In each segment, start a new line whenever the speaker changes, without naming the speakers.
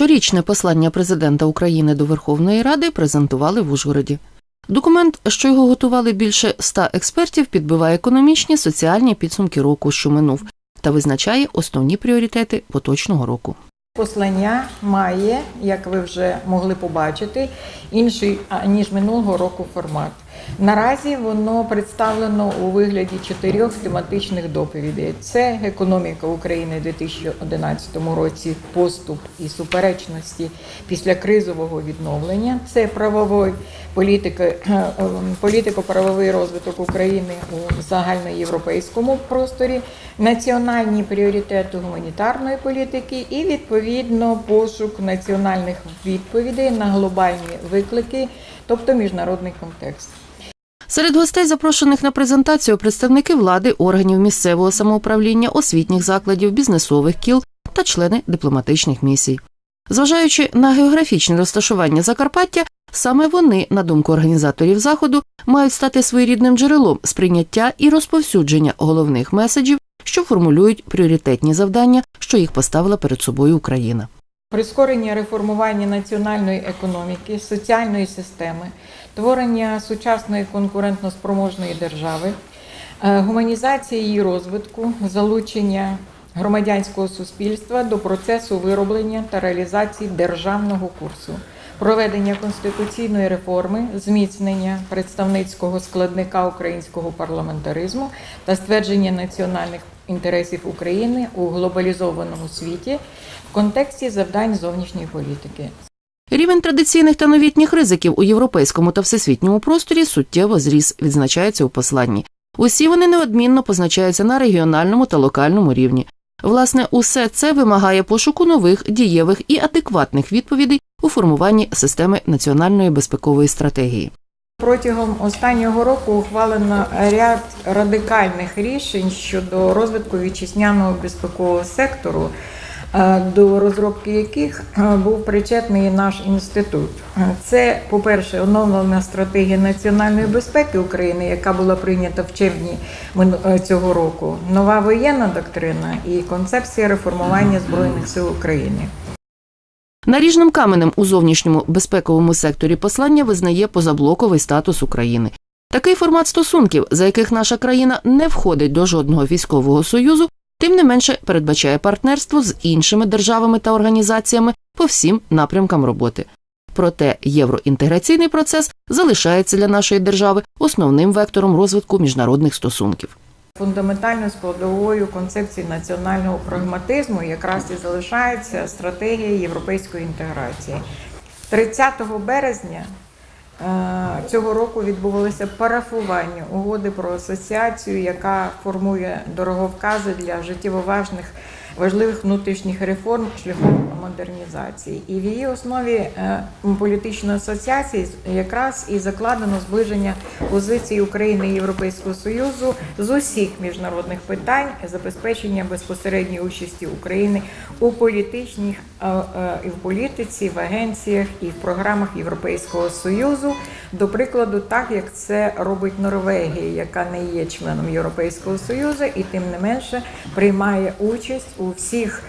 Щорічне послання президента України до Верховної Ради презентували в Ужгороді. Документ, що його готували більше ста експертів, підбиває економічні, соціальні підсумки року, що минув, та визначає основні пріоритети поточного року.
Послання має, як ви вже могли побачити, інший ніж минулого року формат. Наразі воно представлено у вигляді чотирьох тематичних доповідей: це економіка України у 2011 році, поступ і суперечності після кризового відновлення. Це правовий політика, е, політико-правовий розвиток України у загальноєвропейському просторі, національні пріоритети гуманітарної політики і відповідно пошук національних відповідей на глобальні виклики, тобто міжнародний контекст.
Серед гостей, запрошених на презентацію, представники влади, органів місцевого самоуправління, освітніх закладів, бізнесових кіл та члени дипломатичних місій. Зважаючи на географічне розташування Закарпаття, саме вони, на думку організаторів заходу, мають стати своєрідним джерелом сприйняття і розповсюдження головних меседжів, що формулюють пріоритетні завдання, що їх поставила перед собою Україна.
Прискорення реформування національної економіки, соціальної системи, творення сучасної конкурентноспроможної держави, е, гуманізація її розвитку, залучення громадянського суспільства до процесу вироблення та реалізації державного курсу, проведення конституційної реформи, зміцнення представницького складника українського парламентаризму та ствердження національних інтересів України у глобалізованому світі в контексті завдань зовнішньої політики.
Рівень традиційних та новітніх ризиків у європейському та всесвітньому просторі суттєво зріс, відзначається у посланні. Усі вони неодмінно позначаються на регіональному та локальному рівні. Власне, усе це вимагає пошуку нових, дієвих і адекватних відповідей у формуванні системи національної безпекової стратегії.
Протягом останнього року ухвалено ряд радикальних рішень щодо розвитку вітчизняного безпекового сектору, до розробки яких е, був причетний наш інститут. Е, Це, по-перше, оновлена стратегія національної безпеки України, яка була прийнята в червні е, цього року, нова воєнна доктрина і концепція реформування збройних сил України.
Наріжним каменем у зовнішньому безпековому секторі послання визнає позаблоковий статус України. Такий формат стосунків, за яких наша країна не входить до жодного військового союзу, тим не менше передбачає партнерство з іншими державами та організаціями по всім напрямкам роботи. Проте євроінтеграційний процес залишається для нашої держави основним вектором розвитку міжнародних стосунків.
Фундаментальною складовою концепції національного прагматизму якраз і залишається стратегія європейської інтеграції. 30 березня цього року відбувалося парафування угоди про асоціацію, яка формує дороговкази для життєво важних важливих внутрішніх реформ шляхом модернізації. І в її основі е, політичної асоціації якраз і закладено зближення позиції України і Європейського Союзу з усіх міжнародних питань, забезпечення безпосередньої участі України у політичних е, е, і в політиці, в агенціях і в програмах Європейського Союзу. До прикладу, так як це робить Норвегія, яка не є членом Європейського Союзу, і тим не менше приймає участь у всіх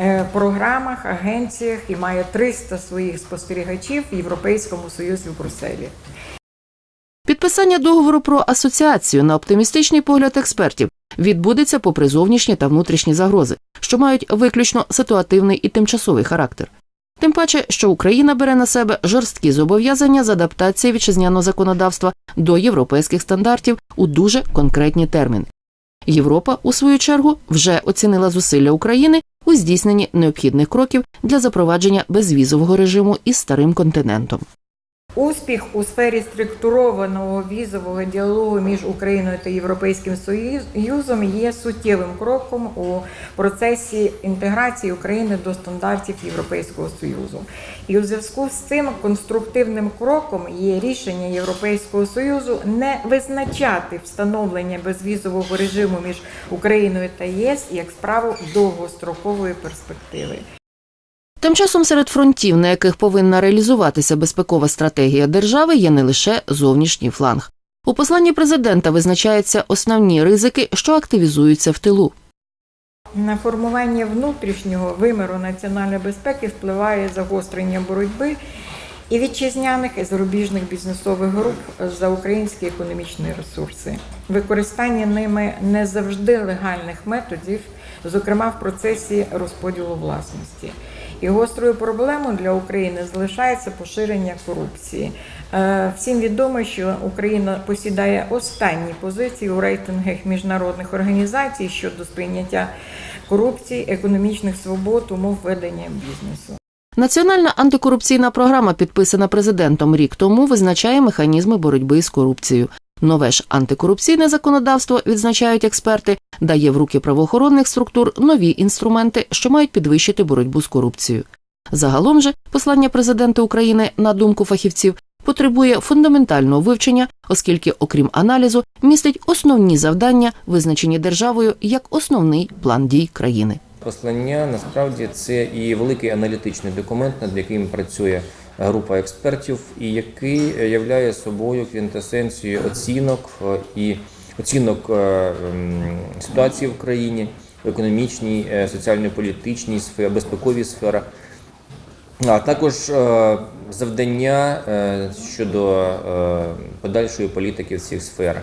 е, програмах, агенціях і має 300 своїх спостерігачів в Європейському Союзі в Брюсселі.
Підписання договору про асоціацію на оптимістичний погляд експертів відбудеться попри зовнішні та внутрішні загрози, що мають виключно ситуативний і тимчасовий характер. Тим паче, що Україна бере на себе жорсткі зобов'язання з адаптації вітчизняного законодавства до європейських стандартів у дуже конкретні терміни. Європа, у свою чергу, вже оцінила зусилля України у здійсненні необхідних кроків для запровадження безвізового режиму із старим континентом.
Успіх у сфері структурованого візового діалогу між Україною та Європейським Союзом є суттєвим кроком у процесі інтеграції України до стандартів Європейського Союзу. І у зв'язку з цим конструктивним кроком є рішення Європейського Союзу не визначати встановлення безвізового режиму між Україною та ЄС як справу довгострокової перспективи.
Тим часом серед фронтів, на яких повинна реалізуватися безпекова стратегія держави, є не лише зовнішній фланг. У посланні президента визначаються основні ризики, що активізуються в тилу.
На формування внутрішнього виміру національної безпеки впливає загострення боротьби і вітчизняних і зарубіжних бізнесових груп за українські економічні ресурси, використання ними не завжди легальних методів, зокрема в процесі розподілу власності. І гострою проблемою для України залишається поширення корупції. Е, Всім відомо, що Україна посідає останні позиції у рейтингах міжнародних організацій щодо сприйняття корупції, економічних свобод, умов ведення бізнесу.
Національна антикорупційна програма, підписана президентом рік тому, визначає механізми боротьби з корупцією. Нове ж антикорупційне законодавство, відзначають експерти, дає в руки правоохоронних структур нові інструменти, що мають підвищити боротьбу з корупцією. Загалом же послання президента України, на думку фахівців, потребує фундаментального вивчення, оскільки, окрім аналізу, містить основні завдання, визначені державою як основний план дій країни.
Послання насправді це і великий аналітичний документ, над яким працює група експертів, і який являє собою квінтесенцію оцінок е, і оцінок е, ситуації в країні, в економічній, е, соціально-політичній сфері, безпековій сферах. А також завдання щодо подальшої політики в цих сферах.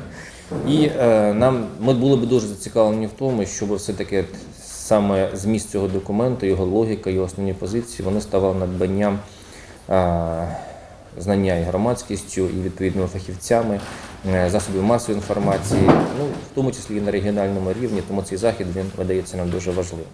І нам ми були б дуже зацікавлені в тому, щоб все-таки саме зміст цього документу, його логіка, його основні позиції, вони ставали надбанням знання і громадськістю, і відповідними фахівцями, е, засобів масової інформації, ну в тому числі і на регіональному рівні. Тому цей захід він видається нам дуже важливим.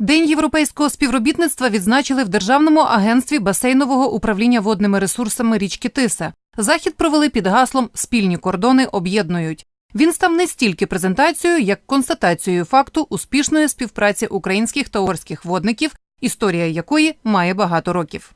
День європейського співробітництва відзначили в Державному агентстві басейнового управління водними ресурсами річки Тиса. Захід провели під гаслом Спільні кордони об'єднують. Він став не стільки презентацією, як констатацією факту успішної співпраці українських та угорських водників, історія якої має багато років.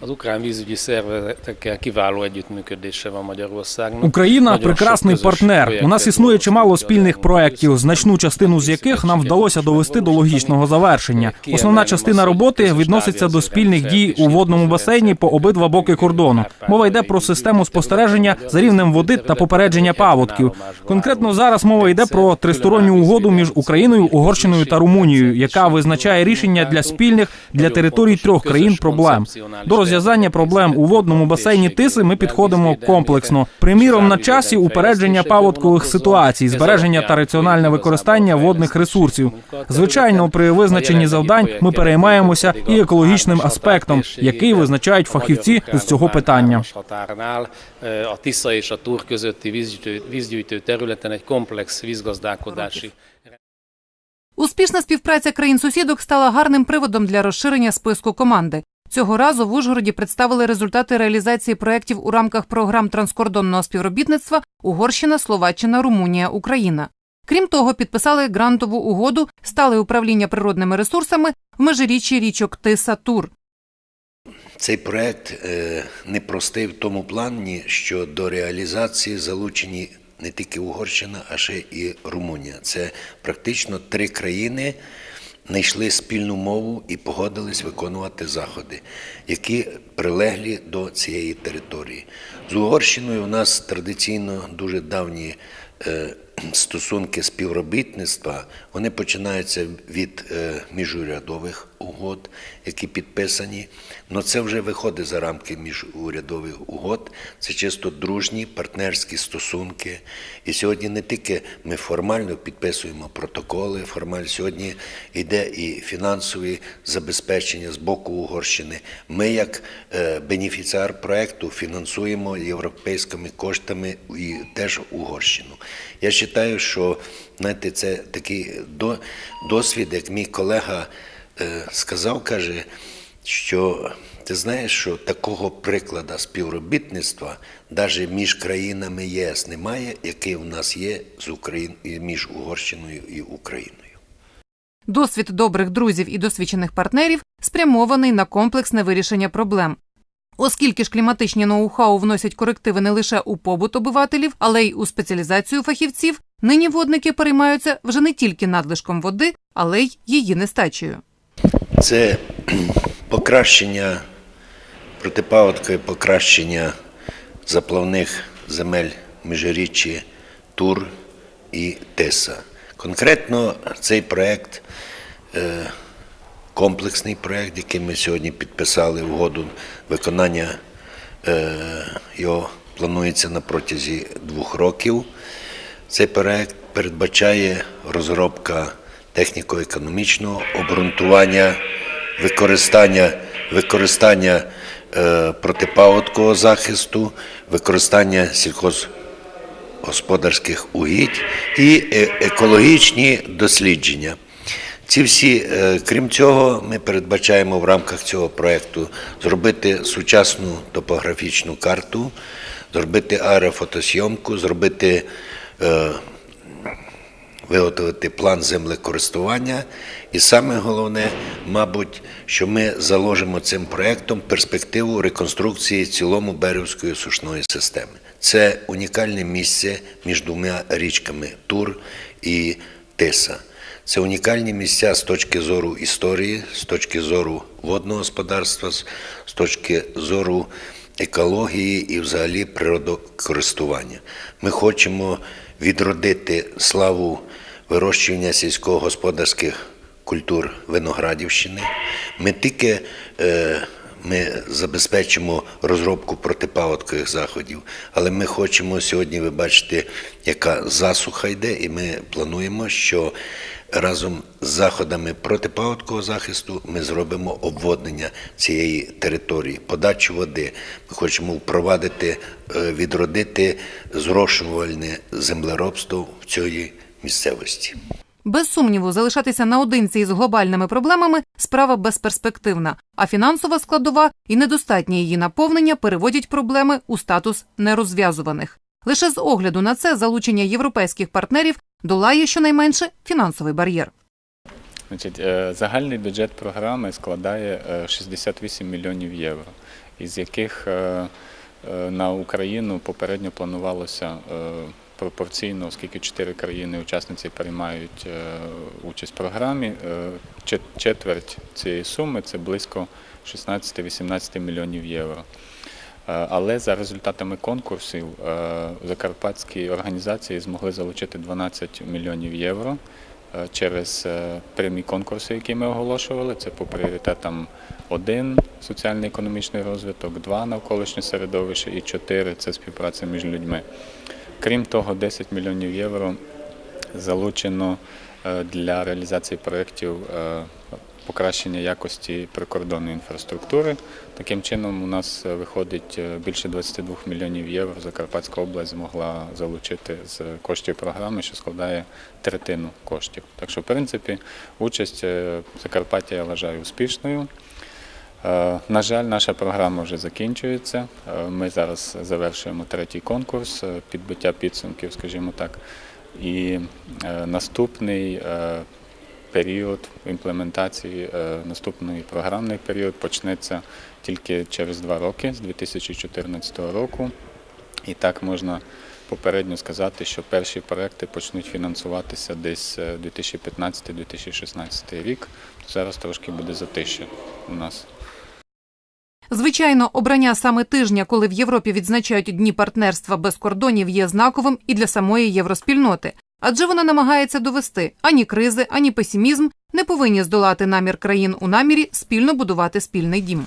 Az ukrán vízügyi szervezetekkel kiváló együttműködése van Magyarországnak.
Україна прекрасний партнер. У нас існує чимало спільних проєктів, значну частину з яких нам вдалося довести до логічного завершення. Основна частина роботи відноситься до спільних дій у водному басейні по обидва боки кордону. Мова йде про систему спостереження за рівнем води та попередження паводків. Конкретно зараз мова йде про тристоронню угоду між Україною, Угорщиною та Румунією, яка визначає рішення для спільних для територій трьох країн проблем. До розв'язання проблем у водному басейні Тиси ми підходимо комплексно. Приміром, на часі упередження паводкових ситуацій, збереження та раціональне використання водних ресурсів. Звичайно, при визначенні завдань ми переймаємося і екологічним аспектом, який визначають фахівці з цього питання.
Успішна співпраця країн-сусідок стала гарним приводом для розширення списку команди. Цього разу в Ужгороді представили результати реалізації проєктів у рамках програм транскордонного співробітництва Угорщина, Словаччина, Румунія, Україна. Крім того, підписали грантову угоду стале управління природними ресурсами в межиріччі річок Тиса Тур.
Цей проект е, непростий в тому плані, що до реалізації залучені не тільки Угорщина, а ще і Румунія. Це практично три країни знайшли спільну мову і погодились виконувати заходи, які прилеглі до цієї території. З Угорщиною у нас традиційно дуже давні е, стосунки співробітництва. Вони починаються від е, міжурядових угод, які підписані. Але це вже виходить за рамки міжурядових угод. Це чисто дружні партнерські стосунки. І сьогодні не тільки ми формально підписуємо протоколи, формально сьогодні йде і фінансові забезпечення з боку Угорщини. Ми, як е, бенефіціар проекту, фінансуємо європейськими коштами і теж Угорщину. Я вважаю, що знаєте, це такий до- досвід, як мій колега е, сказав, каже, що ти знаєш, що такого прикладу співробітництва навіть між країнами ЄС немає, який в нас є з Україн між Угорщиною і Україною.
Досвід добрих друзів і досвідчених партнерів спрямований на комплексне вирішення проблем. Оскільки ж кліматичні ноу-хау вносять корективи не лише у побут обивателів, але й у спеціалізацію фахівців, нині водники переймаються вже не тільки надлишком води, але й її нестачею.
Це покращення протипаводкове покращення заплавних земель Межиріччі Тур і Теса. Конкретно цей проект е, комплексний проект, який ми сьогодні підписали угоду виконання е, його планується на протязі двох років. Цей проект передбачає розробка техніко-економічного обґрунтування, використання, використання е, протипаводкового захисту, використання сільхозгосподарських угідь і е- екологічні дослідження. Ці всі, е, крім цього, ми передбачаємо в рамках цього проєкту зробити сучасну топографічну карту, зробити аерофотосйомку, зробити е, виготовити план землекористування. І саме головне, мабуть, що ми заложимо цим проєктом перспективу реконструкції цілому Берівської сушної системи. Це унікальне місце між двома річками Тур і Тиса. Це унікальні місця з точки зору історії, з точки зору водного господарства, з точки зору екології і взагалі природокористування. Ми хочемо відродити славу вирощування сільськогосподарських культур Виноградівщини. Ми тільки е, ми забезпечимо розробку протипаводкових заходів, але ми хочемо сьогодні, ви бачите, яка засуха йде, і ми плануємо, що разом з заходами протипаводкового захисту ми зробимо обводнення цієї території, подачу води. Ми хочемо впровадити, е, відродити зрошувальне землеробство в цій місцевості.
Без сумніву, залишатися наодинці із глобальними проблемами справа безперспективна, а фінансова складова і недостатнє її наповнення переводять проблеми у статус нерозв'язуваних. Лише з огляду на це залучення європейських партнерів долає щонайменше фінансовий бар'єр.
Е, загальний бюджет програми складає е, 68 мільйонів євро, із яких е, е, на Україну попередньо планувалося е, пропорційно, оскільки чотири країни-учасниці приймають е, участь в програмі, е, четверть цієї суми це близько 16-18 мільйонів євро. Е, Але за результатами конкурсів е, закарпатські організації змогли залучити 12 мільйонів євро е, через прямі конкурси, які ми оголошували. Це по пріоритетам 1 соціально-економічний розвиток, 2 навколишнє середовище і 4 це співпраця між людьми. Крім того, 10 мільйонів євро залучено для реалізації проєктів покращення якості прикордонної інфраструктури. Таким чином, у нас е, виходить е, більше 22 мільйонів євро. Закарпатська область змогла залучити з коштів програми, що складає третину коштів. Так що, в принципі, участь е, Закарпаття я вважаю успішною. На жаль, наша програма вже закінчується. Ми зараз завершуємо третій конкурс підбиття підсумків, скажімо так. І наступний період імплементації, е, наступний програмний період почнеться тільки через два роки, з 2014 року. І так можна попередньо сказати, що перші проекти почнуть фінансуватися десь е, 2015-2016 рік. Зараз трошки буде затище у нас.
Звичайно, обрання саме тижня, коли в Європі відзначають дні партнерства без кордонів, є знаковим і для самої євроспільноти. Адже вона намагається довести ані кризи, ані песимізм не повинні здолати намір країн у намірі спільно будувати спільний дім.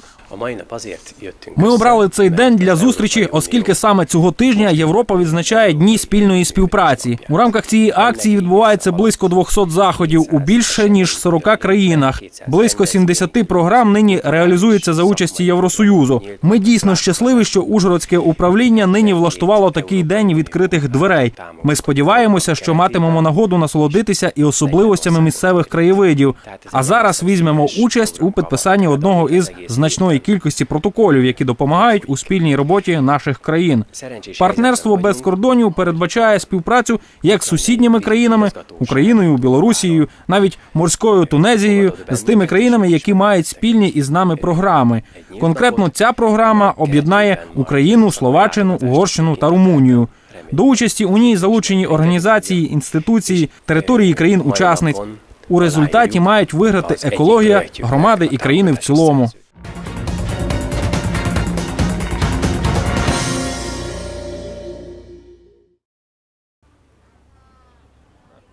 Ми обрали цей день для зустрічі, оскільки саме цього тижня Європа відзначає дні спільної співпраці. У рамках цієї акції відбувається близько 200 заходів у більше ніж 40 країнах. Близько 70 програм нині реалізується за участі Євросоюзу. Ми дійсно щасливі, що Ужгородське управління нині влаштувало такий день відкритих дверей. Ми сподіваємося, що матимемо нагоду насолодитися і особливостями місцевих краєвидів. А зараз візьмемо участь у підписанні одного із значної кількості протоколів, які допомагають у спільній роботі наших країн. Партнерство без кордонів передбачає співпрацю як з сусідніми країнами, Україною, Білорусією, навіть морською Тунезією, з тими країнами, які мають спільні із нами програми. Конкретно ця програма об'єднає Україну, Словаччину, Угорщину та Румунію. До участі у ній залучені організації, інституції, території країн-учасниць. У результаті мають виграти екологія, громади і країни в цілому.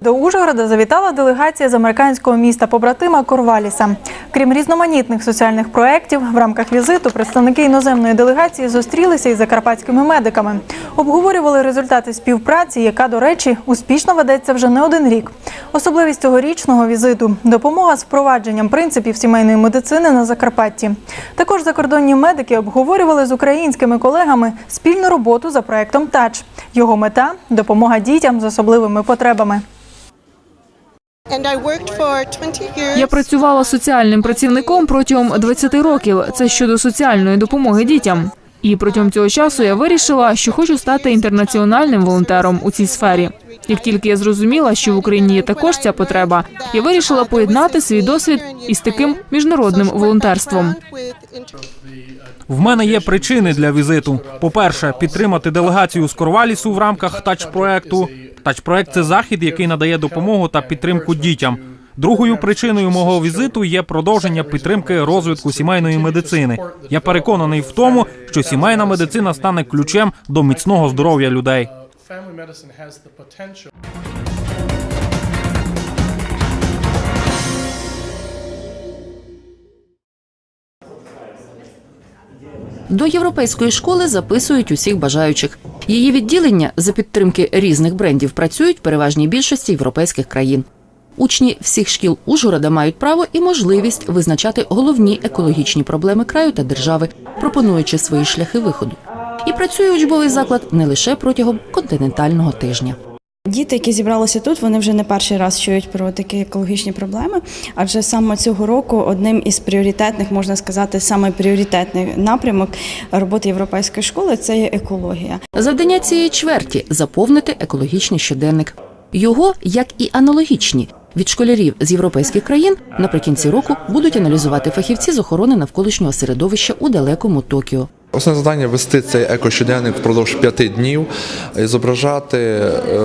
До Ужгорода завітала делегація з американського міста побратима Корваліса. Крім різноманітних соціальних проєктів, в рамках візиту представники іноземної делегації зустрілися із закарпатськими медиками. Обговорювали результати співпраці, яка, до речі, успішно ведеться вже не один рік. Особливість цьогорічного візиту допомога з впровадженням принципів сімейної медицини на Закарпатті. Також закордонні медики обговорювали з українськими колегами спільну роботу за проектом ТАЧ. Його мета допомога дітям з особливими потребами.
Я працювала соціальним працівником протягом 20 років. Це щодо соціальної допомоги дітям. І протягом цього часу я вирішила, що хочу стати інтернаціональним волонтером у цій сфері. Як тільки я зрозуміла, що в Україні є також ця потреба, я вирішила поєднати свій досвід із таким міжнародним волонтерством.
В мене є причини для візиту. По-перше, підтримати делегацію з Корвалісу в рамках тач проекту. Тач проект це захід, який надає допомогу та підтримку дітям. Другою причиною мого візиту є продовження підтримки розвитку сімейної медицини. Я переконаний в тому, що сімейна медицина стане ключем до міцного здоров'я людей.
До європейської школи записують усіх бажаючих. Її відділення за підтримки різних брендів працюють в переважній більшості європейських країн. Учні всіх шкіл Ужгорода мають право і можливість визначати головні екологічні проблеми краю та держави, пропонуючи свої шляхи виходу. І працює учбовий заклад не лише протягом континентального тижня.
Діти, які зібралися тут, вони вже не перший раз чують про такі екологічні проблеми. Адже саме цього року одним із пріоритетних, можна сказати, саме пріоритетний напрямок роботи європейської школи це є екологія.
Завдання цієї чверті заповнити екологічний щоденник. Його, як і аналогічні, від школярів з європейських країн наприкінці року будуть аналізувати фахівці з охорони навколишнього середовища у далекому Токіо.
Основне завдання вести цей екощоденник впродовж п'яти днів, і зображати е,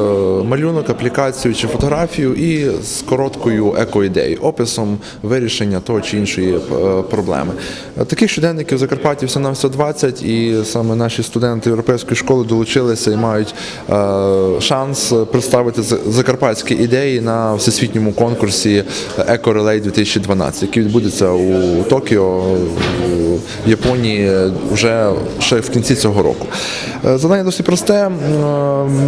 малюнок, аплікацію чи фотографію і з короткою екоідеєю, описом вирішення того чи іншої е, проблеми. Е, Таких щоденників в Закарпатті все на все 20, і саме наші студенти європейської школи долучилися і мають е, шанс представити закарпатські ідеї на всесвітньому конкурсі EcoRelay 2012, який відбудеться у Токіо в Японії вже ще в кінці цього року. Е, Завдання досить просте. Е,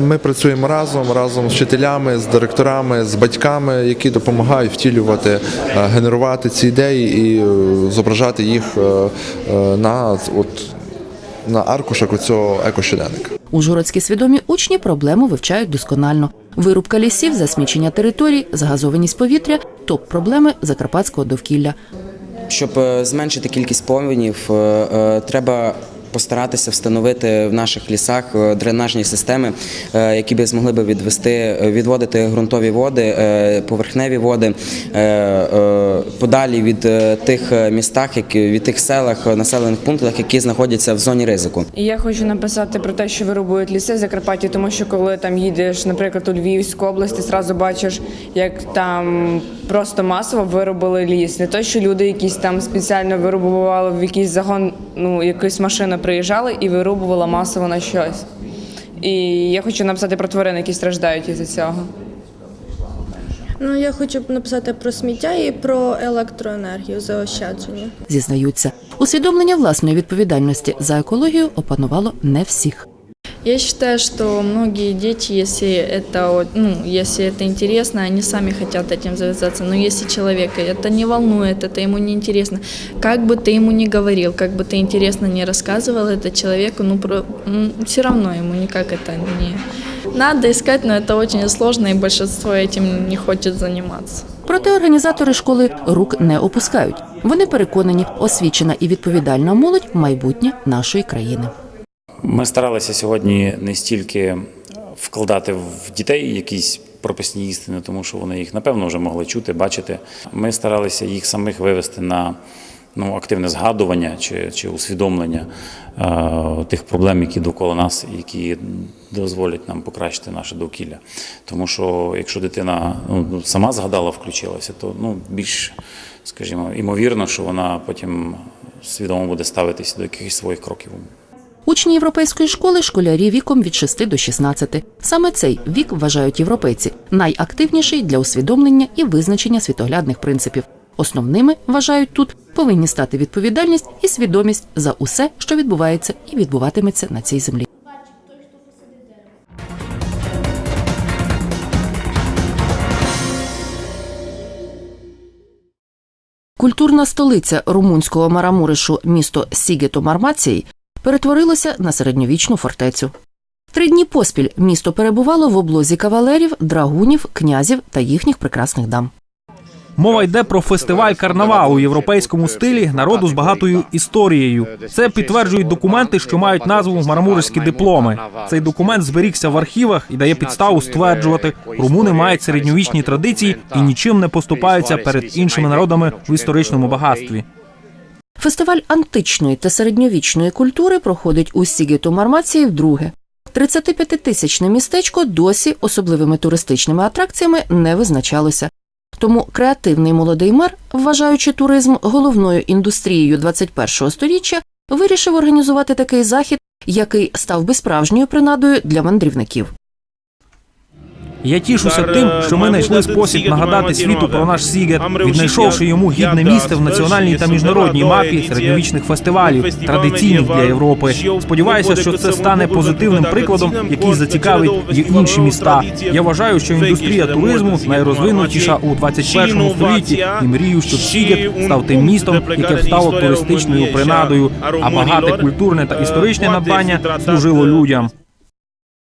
Ми працюємо разом, разом з вчителями, з директорами, з батьками, які допомагають втілювати, е, генерувати ці ідеї і зображати їх на от. На аркушах цього екощоденника.
Ужгородські свідомі учні проблему вивчають досконально. Вирубка лісів, засмічення територій, загазованість повітря топ проблеми закарпатського довкілля.
Щоб е, зменшити кількість повенів, е, е, треба постаратися встановити в наших лісах е, дренажні системи, е, які би змогли би відвести, е, відводити ґрунтові води, поверхневі води подалі від тих містах, які від тих селах, населених пунктах, які знаходяться в зоні ризику.
І я хочу написати про те, що вирубують ліси Закарпатті, тому що коли там їдеш, наприклад, у Львівську область, ти зразу бачиш, як там просто масово вирубили ліс. Не то, що люди якісь там спеціально вирубували в якийсь загон, ну якась машина приїжджала і вирубувала масово на щось. І я хочу написати про тварин, які страждають із цього.
Ну, я хочу написати про сміття і про електроенергію заощадження.
Зізнаються, усвідомлення власної відповідальності за екологію опанувало не всіх.
Я считаю, что многие дети, если это, вот, ну, если это интересно, они сами хотят этим завязаться. Но если человека это не волнует, это ему не интересно, как бы ты ему ни говорил, как бы ты интересно не рассказывал это человеку, ну, про, все равно ему никак это не... Надо искать, но это очень сложно, и большинство этим не хочет заниматься.
Проте організатори школи рук не опускають. Вони переконані, освічена і відповідальна молодь майбутнє нашої країни.
Ми старалися сьогодні не стільки вкладати в дітей якісь прописні істини, тому що вони їх напевно вже могли чути, бачити. Ми старалися їх самих вивести на ну, активне згадування чи, чи усвідомлення е, тих проблем, які довкола нас, які дозволять нам покращити наше довкілля. Тому що якщо дитина ну, сама згадала, включилася, то ну, більш, скажімо, імовірно, що вона потім свідомо буде ставитися до якихось своїх кроків.
Учні європейської школи школярі віком від 6 до 16. Саме цей вік вважають європейці найактивніший для усвідомлення і визначення світоглядних принципів. Основними вважають тут повинні стати відповідальність і свідомість за усе, що відбувається і відбуватиметься на цій землі. Культурна столиця румунського Марамуришу, місто Сігето Мармації, перетворилося на середньовічну фортецю. Три дні поспіль місто перебувало в облозі кавалерів, драгунів, князів та їхніх прекрасних дам.
Мова йде про фестиваль карнавал у європейському стилі народу з багатою історією. Це підтверджують документи, що мають назву Марамурські дипломи. Цей документ зберігся в архівах і дає підставу стверджувати, румуни мають середньовічні традиції і нічим не поступаються перед іншими народами в історичному багатстві.
Фестиваль античної та середньовічної культури проходить у Сігету Мармації вдруге. 35-тисячне містечко досі особливими туристичними атракціями не визначалося. Тому креативний молодий мер, вважаючи туризм головною індустрією 21-го сторіччя, вирішив організувати такий захід, який став би справжньою принадою для мандрівників.
Я тішуся тим, що ми знайшли спосіб нагадати світу про наш Сігет, віднайшовши йому гідне місце в національній та міжнародній мапі середньовічних фестивалів, традиційних для Європи. Сподіваюся, що це стане позитивним прикладом, який зацікавить і інші міста. Я вважаю, що індустрія туризму найрозвинутіша у 21 столітті, і мрію, щоб Сігет став тим містом, яке стало туристичною принадою, а багате культурне та історичне надбання служило людям.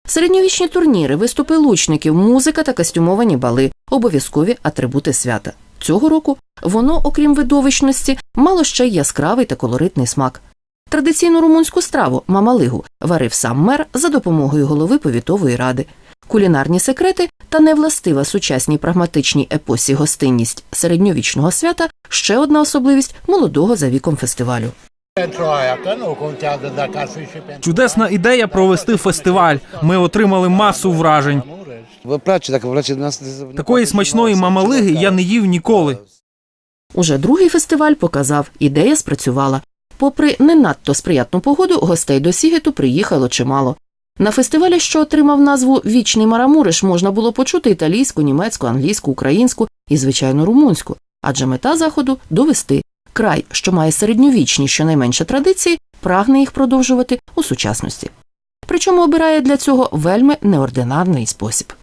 Середньовічні турніри, виступи лучників, музика та костюмовані бали обов'язкові атрибути свята. Цього року воно, окрім видовищності, мало ще й яскравий та колоритний смак. Традиційну румунську страву мамалигу варив сам мер за допомогою голови повітової ради. Кулінарні секрети та невластива сучасній прагматичній епосі гостинність середньовічного свята ще одна особливість молодого за віком фестивалю.
Чудесна ідея провести фестиваль. Ми отримали масу вражень. Такої смачної мамалиги я не їв ніколи.
Уже другий фестиваль показав, ідея спрацювала. Попри не надто сприятну погоду, гостей до Сігету приїхало чимало. На фестивалі, що отримав назву Вічний Марамуриш, можна було почути італійську, німецьку, англійську, українську і, звичайно, румунську. Адже мета заходу довести край, що має середньовічні щонайменше традиції, прагне їх продовжувати у сучасності. Причому обирає для цього вельми неординарний спосіб.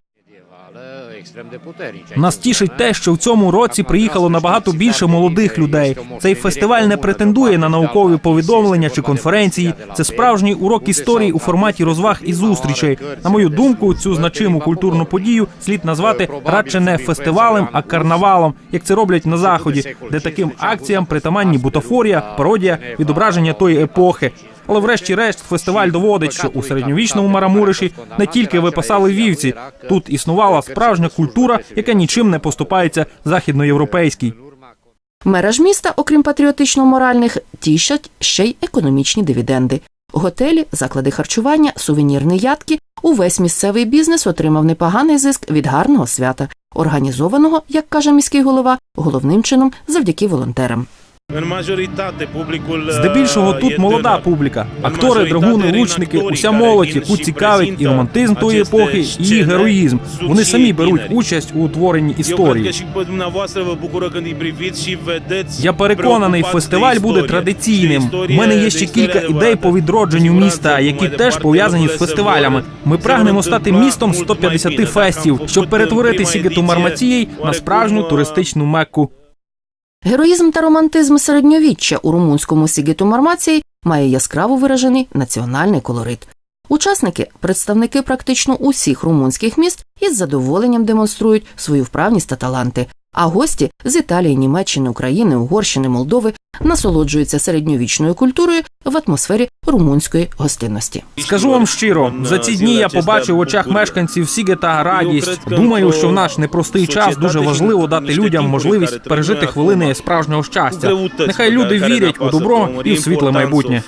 Нас тішить те, що в цьому році приїхало набагато більше молодих людей. Цей фестиваль не претендує на наукові повідомлення чи конференції. Це справжній урок історії у форматі розваг і зустрічей. На мою думку, цю значиму культурну подію слід назвати радше не фестивалем, а карнавалом, як це роблять на заході, де таким акціям притаманні бутафорія, пародія, відображення тої епохи. Але врешті-решт фестиваль доводить, що у середньовічному Марамуриші не тільки випасали вівці, тут існувала справжня культура, яка нічим не поступається західноєвропейській.
Мера ж міста, окрім патріотично-моральних, тішать ще й економічні дивіденди. Готелі, заклади харчування, сувенірні ядки – увесь місцевий бізнес отримав непоганий зиск від гарного свята, організованого, як каже міський голова, головним чином завдяки волонтерам.
Здебільшого тут молода публіка, актори, драгуни, лучники, уся молодь, яку цікавить і романтизм тої епохи, і її героїзм. Вони самі беруть участь у утворенні історії. Я переконаний, фестиваль буде традиційним. У мене є ще кілька ідей по відродженню міста, які теж пов'язані з фестивалями. Ми прагнемо стати містом 150 фестів, щоб перетворити Сігету Мармацієй на справжню туристичну мекку.
Героїзм та романтизм середньовіччя у румунському Сігіту Мармації має яскраво виражений національний колорит. Учасники, представники практично усіх румунських міст, із задоволенням демонструють свою вправність та таланти. А гості з Італії, Німеччини, України, Угорщини, Молдови насолоджуються середньовічною культурою в атмосфері румунської гостинності.
Скажу вам щиро, за ці дні я побачив в очах мешканців Сігета радість. Думаю, що в наш непростий час дуже важливо дати людям можливість пережити хвилини справжнього щастя. Нехай люди вірять у добро і в світле майбутнє.